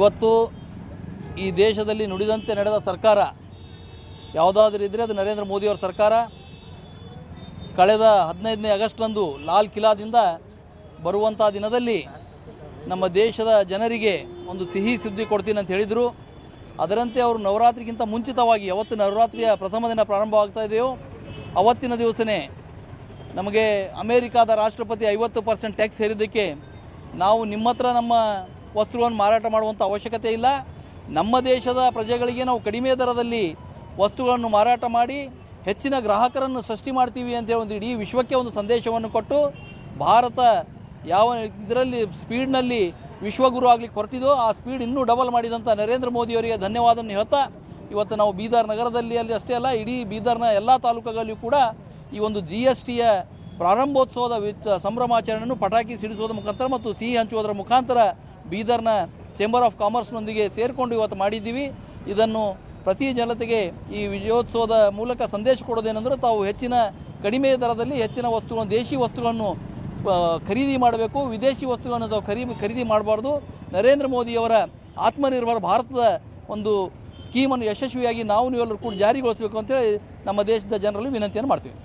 ಇವತ್ತು ಈ ದೇಶದಲ್ಲಿ ನುಡಿದಂತೆ ನಡೆದ ಸರ್ಕಾರ ಯಾವುದಾದ್ರೂ ಇದ್ದರೆ ಅದು ನರೇಂದ್ರ ಮೋದಿಯವರ ಸರ್ಕಾರ. ಕಳೆದ ಹದಿನೈದನೇ ಆಗಸ್ಟ್ರಂದು ಲಾಲ್ ಕಿಲಾದಿಂದ ಬರುವಂಥ ದಿನದಲ್ಲಿ ನಮ್ಮ ದೇಶದ ಜನರಿಗೆ ಒಂದು ಸಿಹಿ ಸುದ್ದಿ ಕೊಡ್ತೀನಿ ಅಂತ ಹೇಳಿದರು. ಅದರಂತೆ ಅವರು ನವರಾತ್ರಿಗಿಂತ ಮುಂಚಿತವಾಗಿ ಯಾವತ್ತು ನವರಾತ್ರಿಯ ಪ್ರಥಮ ದಿನ ಪ್ರಾರಂಭವಾಗ್ತಾ ಇದೆಯೋ, ಅವತ್ತಿನ ದಿವಸನೇ ನಮಗೆ ಅಮೇರಿಕಾದ ರಾಷ್ಟ್ರಪತಿ ಐವತ್ತು ಪರ್ಸೆಂಟ್ ಟ್ಯಾಕ್ಸ್ ಹೇರಿದ್ದಕ್ಕೆ ನಾವು ನಿಮ್ಮ ಹತ್ರ ನಮ್ಮ ವಸ್ತುಗಳನ್ನು ಮಾರಾಟ ಮಾಡುವಂಥ ಅವಶ್ಯಕತೆ ಇಲ್ಲ. ನಮ್ಮ ದೇಶದ ಪ್ರಜೆಗಳಿಗೆ ನಾವು ಕಡಿಮೆ ದರದಲ್ಲಿ ವಸ್ತುಗಳನ್ನು ಮಾರಾಟ ಮಾಡಿ ಹೆಚ್ಚಿನ ಗ್ರಾಹಕರನ್ನು ಸೃಷ್ಟಿ ಮಾಡ್ತೀವಿ ಅಂತೇಳಿ ಒಂದು ಇಡೀ ವಿಶ್ವಕ್ಕೆ ಒಂದು ಸಂದೇಶವನ್ನು ಕೊಟ್ಟು ಭಾರತ ಯಾವ ಇದರಲ್ಲಿ ಸ್ಪೀಡ್ನಲ್ಲಿ ವಿಶ್ವಗುರು ಆಗಲಿಕ್ಕೆ ಹೊರಟಿದೋ ಆ ಸ್ಪೀಡ್ ಇನ್ನೂ ಡಬಲ್ ಮಾಡಿದಂಥ ನರೇಂದ್ರ ಮೋದಿಯವರಿಗೆ ಧನ್ಯವಾದವನ್ನು ಹೇಳ್ತಾ ಇವತ್ತು ನಾವು ಬೀದರ್ ನಗರದಲ್ಲಿ ಅಲ್ಲಿ ಅಷ್ಟೇ ಅಲ್ಲ, ಇಡೀ ಬೀದರ್ನ ಎಲ್ಲ ತಾಲೂಕುಗಳಲ್ಲಿಯೂ ಕೂಡ ಈ ಒಂದು ಜಿ ಎಸ್ ಟಿಯ ಪ್ರಾರಂಭೋತ್ಸವದ ಸಂಭ್ರಮಾಚರಣೆಯನ್ನು ಪಟಾಕಿ ಸಿಡಿಸುವುದರ ಮುಖಾಂತರ ಮತ್ತು ಸಿಹಿ ಹಂಚುವುದರ ಮುಖಾಂತರ ಬೀದರ್ನ ಚೇಂಬರ್ ಆಫ್ ಕಾಮರ್ಸ್ನೊಂದಿಗೆ ಸೇರಿಕೊಂಡು ಇವತ್ತು ಮಾಡಿದ್ದೀವಿ. ಇದನ್ನು ಪ್ರತಿ ಜನತೆಗೆ ಈ ವಿಜಯೋತ್ಸವದ ಮೂಲಕ ಸಂದೇಶ ಕೊಡೋದೇನೆಂದರೆ ತಾವು ಹೆಚ್ಚಿನ ಕಡಿಮೆ ದರದಲ್ಲಿ ಹೆಚ್ಚಿನ ವಸ್ತುಗಳನ್ನು, ದೇಶಿ ವಸ್ತುಗಳನ್ನು ಖರೀದಿ ಮಾಡಬೇಕು. ವಿದೇಶಿ ವಸ್ತುಗಳನ್ನು ತಾವು ಖರೀದಿ ಖರೀದಿ ಮಾಡಬಾರ್ದು. ನರೇಂದ್ರ ಮೋದಿಯವರ ಆತ್ಮನಿರ್ಭರ ಭಾರತದ ಒಂದು ಸ್ಕೀಮನ್ನು ಯಶಸ್ವಿಯಾಗಿ ನಾವು ನೀವೆಲ್ಲರೂ ಕೂಡ ಜಾರಿಗೊಳಿಸಬೇಕು ಅಂತೇಳಿ ನಮ್ಮ ದೇಶದ ಜನರಲ್ಲಿ ವಿನಂತಿಯನ್ನು ಮಾಡ್ತೀವಿ.